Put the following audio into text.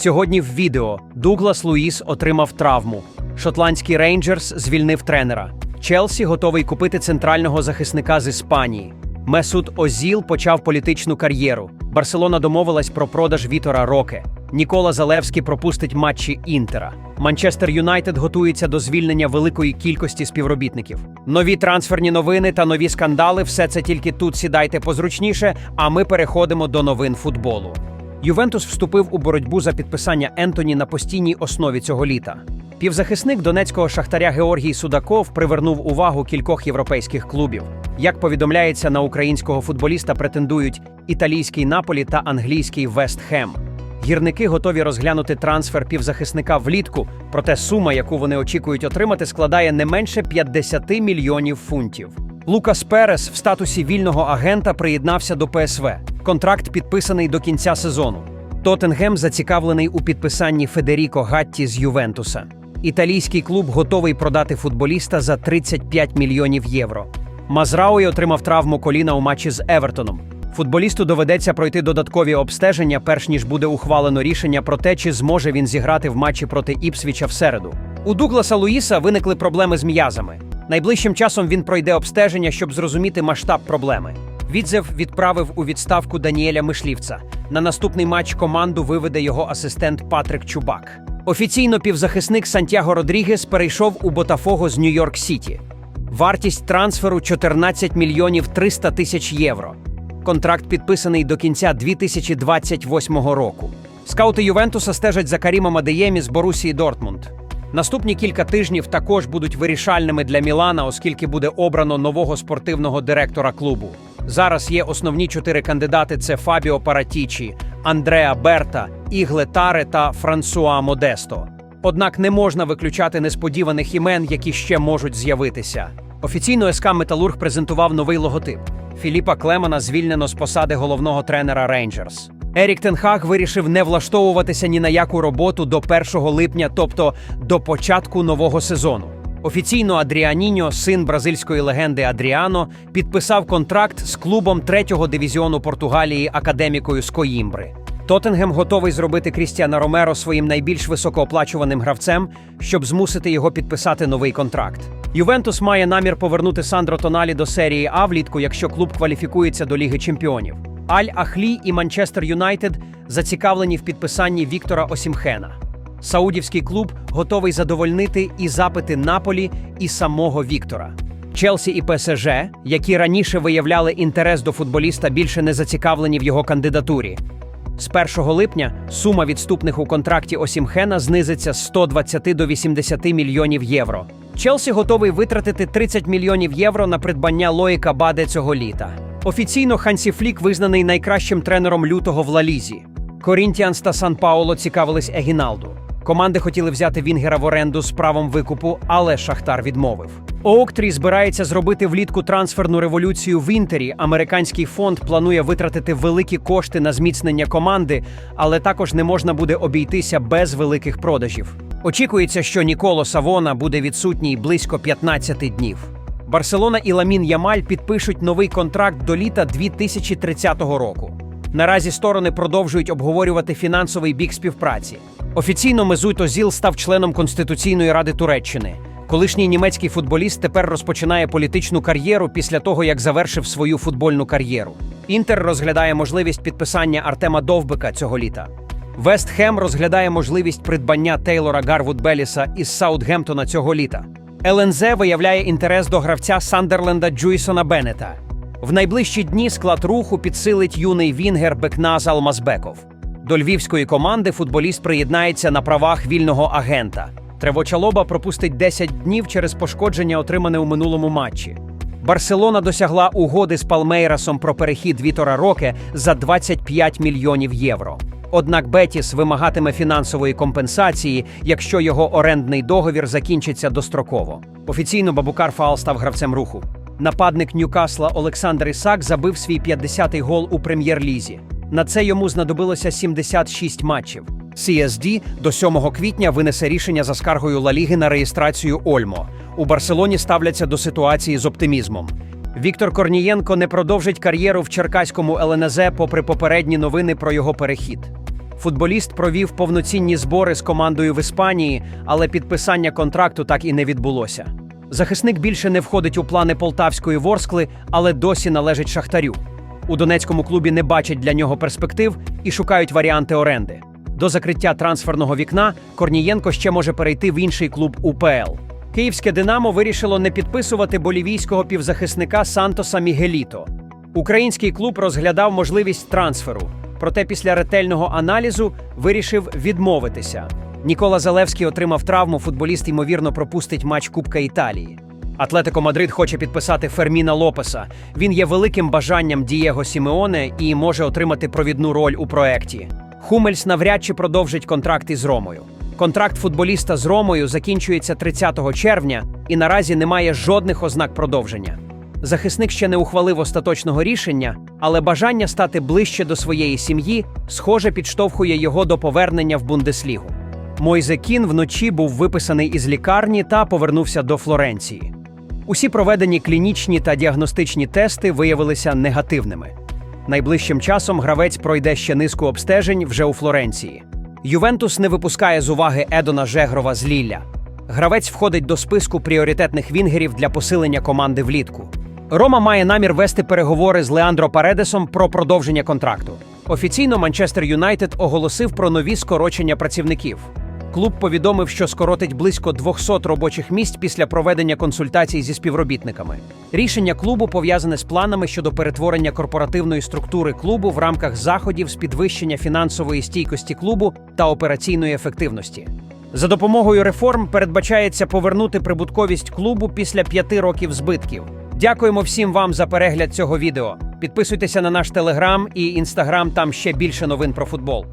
Сьогодні в відео Дуглас Луїс отримав травму. Шотландський Рейнджерс звільнив тренера. Челсі готовий купити центрального захисника з Іспанії. Месут Озіл почав політичну кар'єру. Барселона домовилась про продаж Вітора Роке. Нікола Залевський пропустить матчі Інтера. Манчестер Юнайтед готується до звільнення великої кількості співробітників. Нові трансферні новини та нові скандали все це тільки тут сідайте позручніше. А ми переходимо до новин футболу. Ювентус вступив у боротьбу за підписання Ентоні на постійній основі цього літа. Півзахисник донецького шахтаря Георгій Судаков привернув увагу кількох європейських клубів. Як повідомляється, на українського футболіста претендують італійський Наполі та англійський Вест Хем. Гірники готові розглянути трансфер півзахисника влітку, проте сума, яку вони очікують отримати, складає не менше 50 мільйонів фунтів. Лукас Перес в статусі вільного агента приєднався до ПСВ. Контракт підписаний до кінця сезону. Тоттенгем зацікавлений у підписанні Федеріко Гатті з Ювентуса. Італійський клуб готовий продати футболіста за 35 мільйонів євро. Мазрауї отримав травму коліна у матчі з Евертоном. Футболісту доведеться пройти додаткові обстеження, перш ніж буде ухвалено рішення про те, чи зможе він зіграти в матчі проти Іпсвіча в середу. У Дугласа Луїса виникли проблеми з м'язами. Найближчим часом він пройде обстеження, щоб зрозуміти масштаб проблеми. Відзев відправив у відставку Даніеля Мишлівца. На наступний матч команду виведе його асистент Патрик Чубак. Офіційно півзахисник Сантьяго Родрігес перейшов у Ботафого з Нью-Йорк Сіті. Вартість трансферу 14 мільйонів 300 тисяч євро. Контракт підписаний до кінця 2028 року. Скаути Ювентуса стежать за Карімом Адеємі з Борусії Дортмунд. Наступні кілька тижнів також будуть вирішальними для Мілана, оскільки буде обрано нового спортивного директора клубу. Зараз є основні чотири кандидати: це Фабіо Паратічі, Андреа Берта, Ігле Таре та Франсуа Модесто. Однак не можна виключати несподіваних імен, які ще можуть з'явитися. Офіційно СК Металург презентував новий логотип. Філіпа Клемана звільнено з посади головного тренера Рейнджерс. Ерік Тенхаг вирішив не влаштовуватися ні на яку роботу до 1 липня, тобто до початку нового сезону. Офіційно Адріаніньо, син бразильської легенди Адріано, підписав контракт з клубом третього дивізіону Португалії академікою з Коїмбри. Тоттенгем готовий зробити Крістіана Ромеро своїм найбільш високооплачуваним гравцем, щоб змусити його підписати новий контракт. Ювентус має намір повернути Сандро Тоналі до серії А влітку, якщо клуб кваліфікується до Ліги Чемпіонів. Аль Ахлі і Манчестер Юнайтед зацікавлені в підписанні Віктора Осімхена. Саудівський клуб готовий задовольнити і запити Наполі, і самого Віктора. Челсі і ПСЖ, які раніше виявляли інтерес до футболіста, більше не зацікавлені в його кандидатурі. З 1 липня сума відступних у контракті Осімхена знизиться з 120 до 80 мільйонів євро. Челсі готовий витратити 30 мільйонів євро на придбання Лоїка Баде цього літа. Офіційно Хансі Флік визнаний найкращим тренером лютого в Лалізі. Корінтіанс та Сан Пауло цікавились Егіналду. Команди хотіли взяти Вінгера в оренду з правом викупу, але Шахтар відмовив. Ооктрі збирається зробити влітку трансферну революцію в Інтері. Американський фонд планує витратити великі кошти на зміцнення команди, але також не можна буде обійтися без великих продажів. Очікується, що Ніколо Савона буде відсутній близько 15 днів. Барселона і Ламін Ямаль підпишуть новий контракт до літа 2030 року. Наразі сторони продовжують обговорювати фінансовий бік співпраці. Офіційно Мезут Озіл став членом Конституційної ради Туреччини. Колишній німецький футболіст тепер розпочинає політичну кар'єру після того, як завершив свою футбольну кар'єру. Інтер розглядає можливість підписання Артема Довбика цього літа. Вест Хем розглядає можливість придбання Тейлора Гарвуд Беліса із Саутгемптона цього літа. ЛНЗ виявляє інтерес до гравця Сандерленда Джуйсона Беннета. В найближчі дні склад руху підсилить юний вінгер Бекназ Алмазбеков. До львівської команди футболіст приєднається на правах вільного агента. Тревочалоба пропустить 10 днів через пошкодження, отримане у минулому матчі. Барселона досягла угоди з Палмейрасом про перехід Вітора Роке за 25 мільйонів євро. Однак Бетіс вимагатиме фінансової компенсації, якщо його орендний договір закінчиться достроково. Офіційно Бабукар Фаал став гравцем руху. Нападник Ньюкасла Олександр Ісак забив свій 50-й гол у прем'єр-лізі. На це йому знадобилося 76 матчів. CSD до 7 квітня винесе рішення за скаргою Ла Ліги на реєстрацію Ольмо. У Барселоні ставляться до ситуації з оптимізмом. Віктор Корнієнко не продовжить кар'єру в черкаському ЛНЗ, попри попередні новини про його перехід. Футболіст провів повноцінні збори з командою в Іспанії, але підписання контракту так і не відбулося. Захисник більше не входить у плани полтавської Ворскли, але досі належить Шахтарю. У донецькому клубі не бачать для нього перспектив і шукають варіанти оренди. До закриття трансферного вікна Корнієнко ще може перейти в інший клуб УПЛ. Київське Динамо вирішило не підписувати болівійського півзахисника Сантоса Мігеліто. Український клуб розглядав можливість трансферу, проте після ретельного аналізу вирішив відмовитися. Нікола Залевський отримав травму. Футболіст ймовірно пропустить матч Кубка Італії. Атлетико Мадрид хоче підписати Ферміна Лопеса. Він є великим бажанням Дієго Сімеоне і може отримати провідну роль у проекті. Хумельс навряд чи продовжить контракт із Ромою. Контракт футболіста з Ромою закінчується 30 червня і наразі немає жодних ознак продовження. Захисник ще не ухвалив остаточного рішення, але бажання стати ближче до своєї сім'ї, схоже, підштовхує його до повернення в Бундеслігу. Мойзе Кін вночі був виписаний із лікарні та повернувся до Флоренції. Усі проведені клінічні та діагностичні тести виявилися негативними. Найближчим часом гравець пройде ще низку обстежень вже у Флоренції. Ювентус не випускає з уваги Едона Жегрова з Лілля. Гравець входить до списку пріоритетних вінгерів для посилення команди влітку. Рома має намір вести переговори з Леандро Паредесом про продовження контракту. Офіційно Манчестер Юнайтед оголосив про нові скорочення працівників. Клуб повідомив, що скоротить близько 200 робочих місць після проведення консультацій зі співробітниками. Рішення клубу пов'язане з планами щодо перетворення корпоративної структури клубу в рамках заходів з підвищення фінансової стійкості клубу та операційної ефективності. За допомогою реформ передбачається повернути прибутковість клубу після п'яти років збитків. Дякуємо всім вам за перегляд цього відео. Підписуйтеся на наш телеграм і інстаграм, там ще більше новин про футбол.